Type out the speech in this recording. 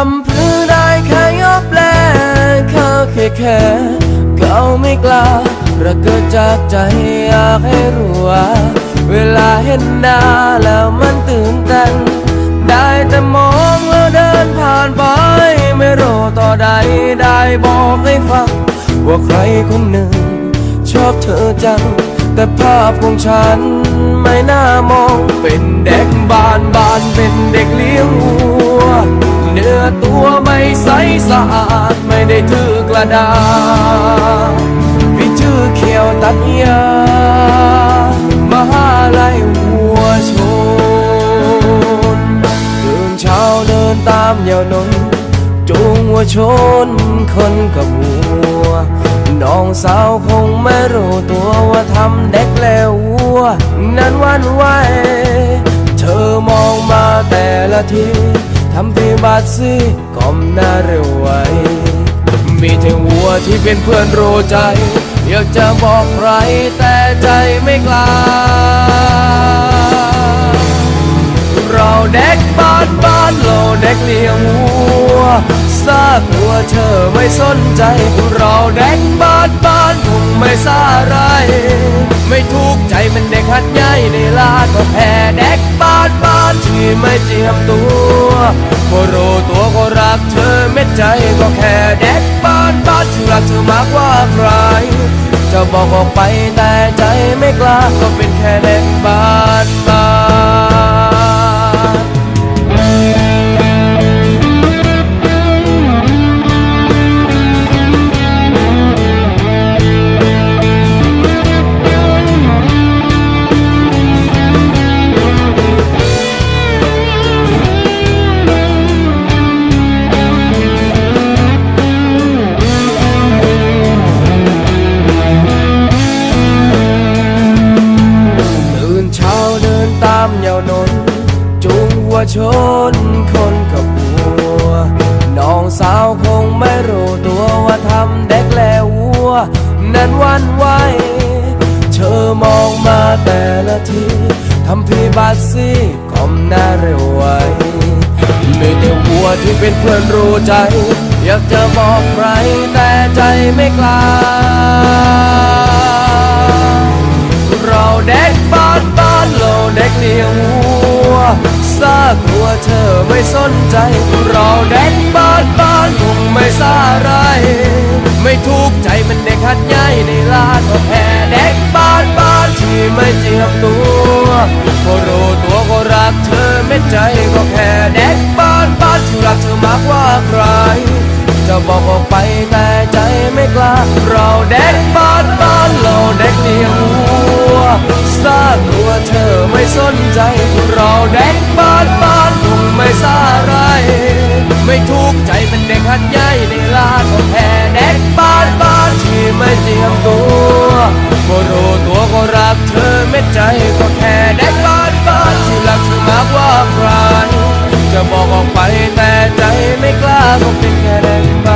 ทำเพื่อได้แค่ยอบแลเขาแค่แค่เขาไม่กล้าระเกิดจากใจอยากให้รู้ว่าเวลาเห็นหน้าแล้วมันตื่นเต้นได้แต่มองแล้วเดินผ่านไป ไม่รู้ต่อใดได้บอกให้ฟัง ว่าใครคนหนึ่ง ชอบเธอจัง แต่ภาพของฉันไม่น่ามองเป็นเด็กบ้าน ตัวไม่ใสสะอาด ไม่ได้ถือกระดาษพี่ชื่อเขียวตัดยามหาลัยวัวชนตื่นเช้าเดินตามยาวนนจูงวัวชนคนกับวัว น้องสาวคงไม่รู้ตัวว่าทำเด็กแล้ววัว นั้นวันไหวเธอมองมาแต่ละที ทำพีบาดซีก้มหน้าเร็วไวมีแต่วัวที่เป็นเพื่อนรู้ใจ อยากจะบอกใครแต่ใจไม่กล้า เราเด็กบ้านบ้านเราเด็กเลี้ยงวัวซากวัวเธอไม่สนใจ เราเด็กบ้านบ้าน ไม่สาไร ไม่ทุกใจมันเด็กหัดใหญ่ในลาดก็แพ้เด็กบ้านบ้านที่ไม่เจียมตัวก็รู้ตัวก็รักเธอเม็ดใจก็แค่เด็กบ้านบ้านที่รักเธอมากกว่าใครจะบอกออกไปแต่ใจไม่กล้าก็เป็นแค่เด็กบ้าน ชนคนกับวัว น้องสาวคงไม่รู้ตัวว่าทำเด็กแล้ววัว นั้นวันไหวเธอมองมาแต่ละทีทำพี่บาดซีก้มหน้าเร็วไวมีแต่วัวที่เป็นเพื่อนรู้ใจ อยากจะบอกใครแต่ใจไม่กล้า กลัวเธอไม่สนใจ เราเด็กบ้านบ้านคงไม่สาไร ไม่ทุกใจมันเด็กหัดใหญ่ในลาดก็แพ้เด็กบ้านบ้านที่ไม่เจียมตัวก็รู้ตัวก็รักเธอไม่ใจก็แค่เด็กบ้านบ้านที่รักเธอมากกว่าใคร บอกออกไปแต่ใจไม่กล้า เราเด็กบ้านบ้านเราเด็กเดียวหัวสร้างหัวเธอไม่สนใจ เราเด็กบ้านบ้านคงไม่สาไร ไม่ทุกข์ใจเป็นเด็กหัดใหญ่ในลาของแท้เด็กบ้านบ้านที่ไม่เตรียมตัวก็รู้ตัวก็รักเธอไม่ใจก็แค่เด็กบ้านบ้านที่รักเธอมากว่าใครจะบอกออกไปแต่ใจไม่กล้าก็เป็นแค่เด็ก